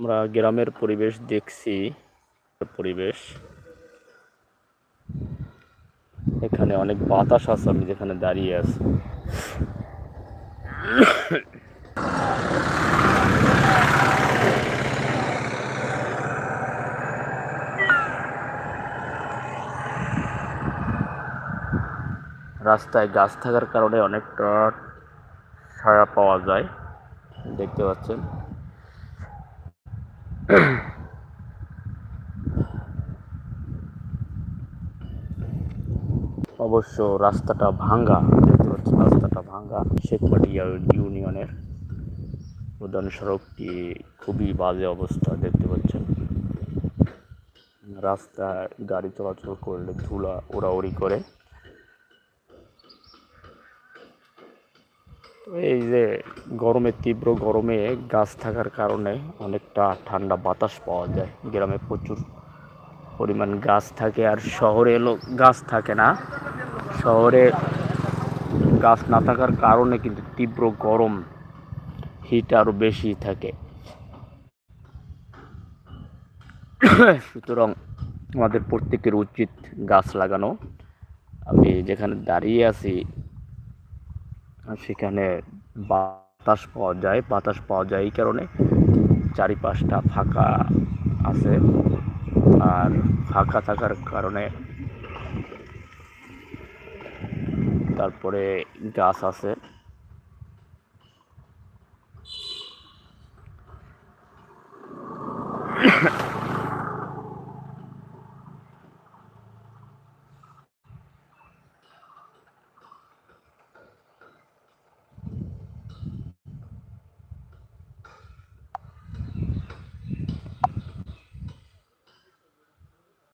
আমরা গ্রামের পরিবেশ দেখছি, পরিবেশ। এখানে অনেক বাতাস আছে, আমি যেখানে দাঁড়িয়ে আছি। রাস্তায় গাছ থাকার কারণে অনেকটা ছায়া পাওয়া যায়, দেখতে পাচ্ছেন। অবশ্য রাস্তাটা ভাঙ্গা, দেখতে পাচ্ছেন রাস্তাটা ভাঙ্গা। শেখপাটিয়া ইউনিয়নের প্রধান সড়কটি খুবই বাজে অবস্থা, দেখতে পাচ্ছেন। রাস্তায় গাড়ি চলাচল করলে ধুলা ওড়াউড়ি করে। এই যে গরমে তীব্র গরমে গাছ থাকার কারণে অনেকটা ঠান্ডা বাতাস পাওয়া যায়। গ্রামে প্রচুর পরিমাণ গাছ থাকে আর শহরে এলো গাছ থাকে না। শহরে গাছ না থাকার কারণে কিন্তু তীব্র গরম হিট আরও বেশি থাকে। সুতরাং আমাদের প্রত্যেকের উচিত গাছ লাগানো। আমি যেখানে দাঁড়িয়ে আছি সেখানে বাতাস পাওয়া যায়, বাতাস পাওয়া যায় এই কারণে চারিপাশটা ফাঁকা আছে আর ফাঁকা থাকার কারণে তারপরে গাছ আছে Yeah.